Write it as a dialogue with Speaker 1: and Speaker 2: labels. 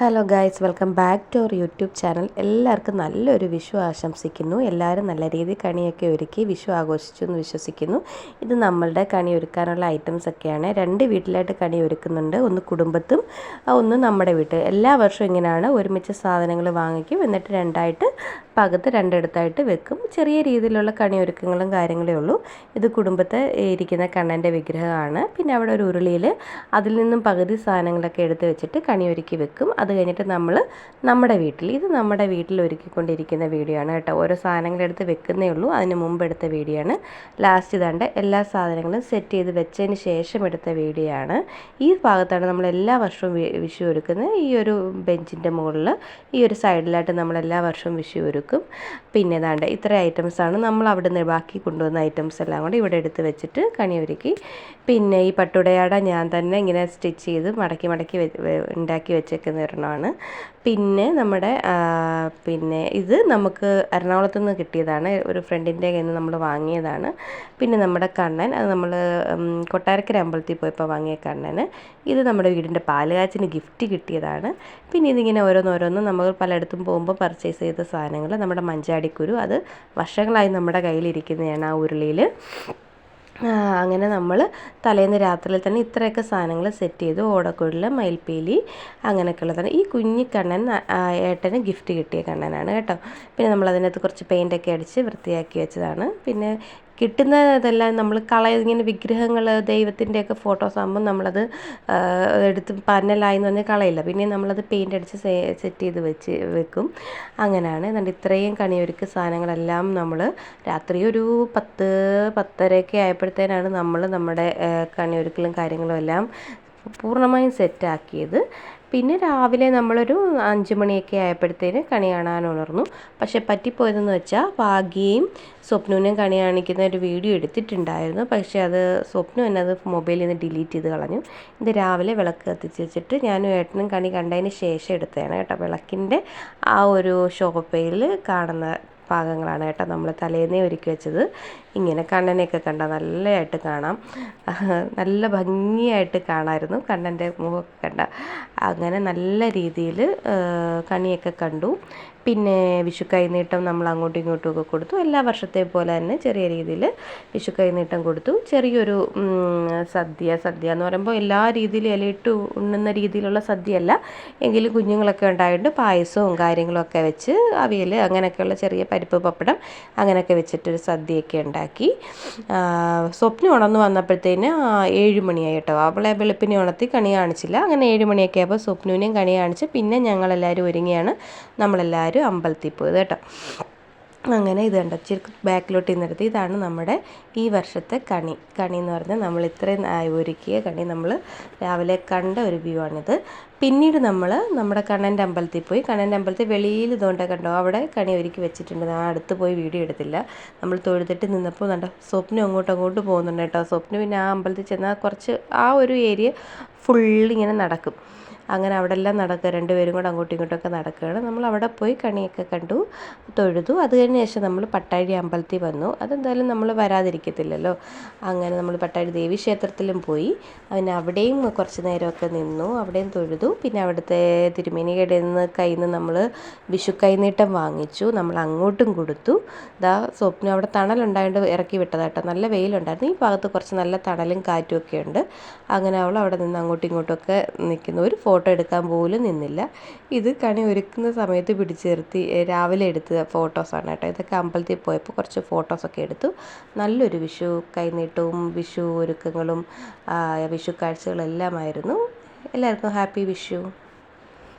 Speaker 1: Hello guys welcome back to our YouTube channel എല്ലാവർക്കും നല്ലൊരു വിഷു ആശംസിക്കുന്നു. എല്ലാവരും നല്ല രീതിയിൽ കണിയൊക്കെ ഒരുക്കി വിഷു ആഘോഷിച്ചു എന്ന് വിശ്വസിക്കുന്നു. ഇത് നമ്മളുടെ കണി ഒരുക്കാനുള്ള ഐറ്റംസ് ഒക്കെയാണ്. രണ്ട് വീട്ടിലായിട്ട് കണി ഒരുക്കുന്നുണ്ട്. ഒന്ന് കുടുംബത്തും ഒന്ന് നമ്മുടെ വീട്ടിൽ. എല്ലാ വർഷവും ഇങ്ങനെയാണ് ഒരുമിച്ച് സാധനങ്ങൾ വാങ്ങിക്കും. എന്നിട്ട് രണ്ടായിട്ട് പകത്ത് രണ്ടിടത്തായിട്ട് വെക്കും. ചെറിയ രീതിയിലുള്ള കണി ഒരുക്കങ്ങളും കാര്യങ്ങളേ ഉള്ളൂ. ഇത് കുടുംബത്തെ ഇരിക്കുന്ന കണ്ണന്റെ വിഗ്രഹമാണ്. പിന്നെ അവിടെ ഒരു ഉരുളിയിൽ അതിൽ നിന്നും പകുതി സാധനങ്ങളൊക്കെ എടുത്ത് വെച്ചിട്ട് കണി ഒരുക്കി വെക്കും. അത് കഴിഞ്ഞിട്ട് നമ്മൾ നമ്മുടെ വീട്ടിൽ ഇത് നമ്മുടെ വീട്ടിൽ ഒരുക്കിക്കൊണ്ടിരിക്കുന്ന വീഡിയോ ആണ് കേട്ടോ. ഓരോ സാധനങ്ങൾ എടുത്ത് വെക്കുന്നേ ഉള്ളൂ. അതിന് മുമ്പ് എടുത്ത വീഡിയോ ആണ്. ലാസ്റ്റ് ഇതാണ്ട് എല്ലാ സാധനങ്ങളും സെറ്റ് ചെയ്ത് വെച്ചതിന് ശേഷം എടുത്ത വീഡിയോ ആണ്. ഈ ഭാഗത്താണ് നമ്മൾ എല്ലാ വർഷവും വിഷു ഒരുക്കുന്നത്. ഈ ഒരു ബെഞ്ചിന്റെ മുകളിൽ ഈ ഒരു സൈഡിലായിട്ട് നമ്മൾ എല്ലാ വർഷവും വിഷു ഒരുക്കും. പിന്നെ ഇതാണ്ട് ഇത്ര ഐറ്റംസാണ് നമ്മൾ അവിടെ നിന്ന് ബാക്കി കൊണ്ടുവന്ന ഐറ്റംസ് എല്ലാം കൂടി ഇവിടെ എടുത്ത് വെച്ചിട്ട് കണി ഒരുക്കി. പിന്നെ ഈ പട്ടുടയാട ഞാൻ തന്നെ ഇങ്ങനെ സ്റ്റിച്ച് ചെയ്ത് മടക്കി മടക്കി ഉണ്ടാക്കി വെച്ചേക്കുന്ന ഒരെണ്ണമാണ് പിന്നെ നമ്മുടെ പിന്നെ ഇത് നമുക്ക് എറണാകുളത്ത് നിന്ന് കിട്ടിയതാണ്. ഒരു ഫ്രണ്ടിന്റെ കയ്യിൽ നിന്ന് നമ്മൾ വാങ്ങിയതാണ്. പിന്നെ നമ്മുടെ കണ്ണൻ അത് നമ്മൾ കൊട്ടാരക്കര അമ്പലത്തിൽ പോയപ്പോൾ വാങ്ങിയ കണ്ണന്. ഇത് നമ്മുടെ വീടിന്റെ പാലുകാച്ചിന് ഗിഫ്റ്റ് കിട്ടിയതാണ്. പിന്നെ ഇതിങ്ങനെ ഓരോന്നോരോന്ന് നമ്മൾ പലയിടത്തും പോകുമ്പോൾ പർച്ചേസ് ചെയ്ത സാധനങ്ങൾ നമ്മുടെ മഞ്ചാടിക്കുരു അത് വർഷങ്ങളായി നമ്മുടെ കയ്യിലിരിക്കുന്നതാണ് ആ ഉരുളിയിൽ അങ്ങനെ നമ്മൾ തലേന്ന് രാത്രിയിൽ തന്നെ ഇത്രയൊക്കെ സാധനങ്ങൾ സെറ്റ് ചെയ്തു ഓടക്കുഴൽ മയിൽപ്പീലി അങ്ങനെയൊക്കെ ഉള്ളതാണ് ഈ കുഞ്ഞി കണ്ണൻ ഏട്ടന് ഗിഫ്റ്റ് കിട്ടിയ കണ്ണനാണ് കേട്ടോ. പിന്നെ നമ്മൾ അതിനകത്ത് കുറച്ച് പെയിന്റൊക്കെ അടിച്ച് വൃത്തിയാക്കി വെച്ചതാണ്. പിന്നെ കിട്ടുന്നതെല്ലാം നമ്മൾ കളയ ഇങ്ങനെ വിഗ്രഹങ്ങൾ ദൈവത്തിന്റെയൊക്കെ ഫോട്ടോസ് ആകുമ്പോൾ നമ്മളത് എടുത്ത് പന്നലായി എന്ന് പറഞ്ഞാൽ കളയില്ല. പിന്നെ നമ്മളത് പെയിന്റ് അടിച്ച് സെറ്റ് ചെയ്ത് വെച്ച് വെക്കും. അങ്ങനെയാണ്. എന്നിട്ട് ഇത്രയും കണിയൊരുക്ക് സാധനങ്ങളെല്ലാം നമ്മൾ രാത്രി ഒരു പത്ത് പത്തരയൊക്കെ ആയപ്പോഴത്തേനാണ് നമ്മൾ നമ്മുടെ കണിയൊരുക്കലും കാര്യങ്ങളും എല്ലാം പൂർണമായും സെറ്റാക്കിയത്. പിന്നെ രാവിലെ നമ്മളൊരു അഞ്ച് മണിയൊക്കെ ആയപ്പോഴത്തേന് കണി കാണാൻ ഉണർന്നു. പക്ഷെ പറ്റിപ്പോയതെന്ന് വെച്ചാൽ ഭാഗ്യയും സ്വപ്നുവിനെയും കണി കാണിക്കുന്ന ഒരു വീഡിയോ എടുത്തിട്ടുണ്ടായിരുന്നു. പക്ഷേ അത് സ്വപ്നം എന്നെ അത് മൊബൈലിൽ നിന്ന് ഡിലീറ്റ് ചെയ്ത് കളഞ്ഞു. ഇത് രാവിലെ വിളക്ക് കത്തിച്ച് വെച്ചിട്ട് ഞാനും ഏട്ടനും കണി കണ്ടതിന് ശേഷം എടുത്തതാണ് കേട്ടോ. വിളക്കിന്റെ ആ ഒരു ഷോപ്പയിൽ കാണുന്ന ഭാഗങ്ങളാണ് കേട്ടോ നമ്മൾ തലേന്നേ ഒരുക്കി വെച്ചത്. ഇങ്ങനെ കണ്ണനെയൊക്കെ കണ്ട നല്ലതായിട്ട് കാണാം. നല്ല ഭംഗിയായിട്ട് കാണാമായിരുന്നു കണ്ണന്റെ മുഖമൊക്കെ കണ്ട. അങ്ങനെ നല്ല രീതിയിൽ കണിയൊക്കെ കണ്ടു. പിന്നെ വിഷു കൈനീട്ടം നമ്മൾ അങ്ങോട്ടും ഇങ്ങോട്ടും ഒക്കെ കൊടുത്തു. എല്ലാ വർഷത്തെ പോലെ തന്നെ ചെറിയ രീതിയിൽ വിഷു കൈനീട്ടം കൊടുത്തു. ചെറിയൊരു സദ്യ സദ്യ എന്ന് പറയുമ്പോൾ എല്ലാ രീതിയിലും ഇലയിട്ട് ഉണ്ണുന്ന രീതിയിലുള്ള സദ്യയല്ല. എങ്കിലും കുഞ്ഞുങ്ങളൊക്കെ ഉണ്ടായിട്ട് പായസവും കാര്യങ്ങളൊക്കെ വെച്ച് അവിയൽ അങ്ങനെയൊക്കെയുള്ള ചെറിയ പരിപ്പ് പപ്പടം അങ്ങനെയൊക്കെ വെച്ചിട്ടൊരു സദ്യയൊക്കെ ഉണ്ടാക്കി സ്വപ്നം ഉണർന്നു വന്നപ്പോഴത്തേന് ഏഴ് മണിയായി കേട്ടോ അവളെ വെളുപ്പിനെ ഉണർത്തി കണി കാണിച്ചില്ല. അങ്ങനെ ഏഴ് മണിയൊക്കെ ആയപ്പോൾ സ്വപ്നുവിനെയും കണി കാണിച്ച് പിന്നെ ഞങ്ങളെല്ലാവരും ഒരുങ്ങിയാണ്. നമ്മളെല്ലാവരും അമ്പലത്തിൽ പോയത് കേട്ടോ. അങ്ങനെ ഇത് കണ്ടോ? ബാക്കിലോട്ട് ഇന്നെടുത്ത് ഇതാണ് നമ്മുടെ ഈ വർഷത്തെ കണി. കണി എന്ന് പറഞ്ഞാൽ നമ്മൾ ഇത്രയും ഒരുക്കിയ കണി നമ്മൾ രാവിലെ കണ്ട ഒരു വ്യൂ ആണിത്. പിന്നീട് നമ്മൾ നമ്മുടെ കണ്ണന്റെ അമ്പലത്തിൽ പോയി. കണ്ണന്റെ അമ്പലത്തിൽ വെളിയിൽ ഇതുകൊണ്ട് കണ്ടോ അവിടെ കണി ഒരുക്കി വെച്ചിട്ടുണ്ട്. ഞാൻ അടുത്ത് പോയി വീഡിയോ എടുത്തില്ല. നമ്മൾ തൊഴുതിട്ട് നിന്നപ്പോൾ കണ്ടോ സ്വപ്നം അങ്ങോട്ടും അങ്ങോട്ട് പോകുന്നുണ്ട് കേട്ടോ. സ്വപ്നം പിന്നെ ആ അമ്പലത്തിൽ ചെന്നാൽ കുറച്ച് ആ ഒരു ഏരിയ ഫുള്ളിങ്ങനെ നടക്കും. അങ്ങനെ അവിടെ എല്ലാം നടക്കുക. രണ്ടുപേരും കൂടെ അങ്ങോട്ടും ഇങ്ങോട്ടൊക്കെ നടക്കുകയാണ്. നമ്മൾ അവിടെ പോയി കണിയൊക്കെ കണ്ടു തൊഴുതു. അത് കഴിഞ്ഞ ശേഷം നമ്മൾ പട്ടാഴി അമ്പലത്തിൽ വന്നു. അതെന്തായാലും നമ്മൾ വരാതിരിക്കത്തില്ലല്ലോ. അങ്ങനെ നമ്മൾ പട്ടാഴി ദേവി ക്ഷേത്രത്തിലും പോയി. പിന്നെ അവിടെയും കുറച്ച് നേരമൊക്കെ നിന്നു അവിടെയും തൊഴുതു. പിന്നെ അവിടുത്തെ തിരുമേനിയുടെ നിന്ന് കയ്യിൽ നിന്ന് നമ്മൾ വിഷു കൈനീട്ടം വാങ്ങിച്ചു. നമ്മൾ അങ്ങോട്ടും കൊടുത്തു. ഇതാ സ്വപ്നം അവിടെ തണലുണ്ടായതുകൊണ്ട് ഇറക്കി വിട്ടതാട്ടോ. നല്ല വെയിലുണ്ടായിരുന്നു. ഈ ഭാഗത്ത് കുറച്ച് നല്ല തണലും കാറ്റും ഒക്കെ ഉണ്ട്. അങ്ങനെ അവൾ അവിടെ നിന്ന് അങ്ങോട്ടും ഇങ്ങോട്ടൊക്കെ നിൽക്കുന്നു. ഒരു ഫോട്ടോ എടുക്കാൻ പോലും നിന്നില്ല. ഇത് കണി ഒരുക്കുന്ന സമയത്ത് പിടിച്ചു നിർത്തി രാവിലെ എടുത്ത ഫോട്ടോസാണ് കേട്ടോ. ഇതൊക്കെ അമ്പലത്തിൽ പോയപ്പോൾ കുറച്ച് ഫോട്ടോസൊക്കെ എടുത്തു. നല്ലൊരു വിഷു കൈനീട്ടവും വിഷു ഒരുക്കങ്ങളും വിഷു കാഴ്ചകളെല്ലാമായിരുന്നു. എല്ലാവർക്കും ഹാപ്പി വിഷു.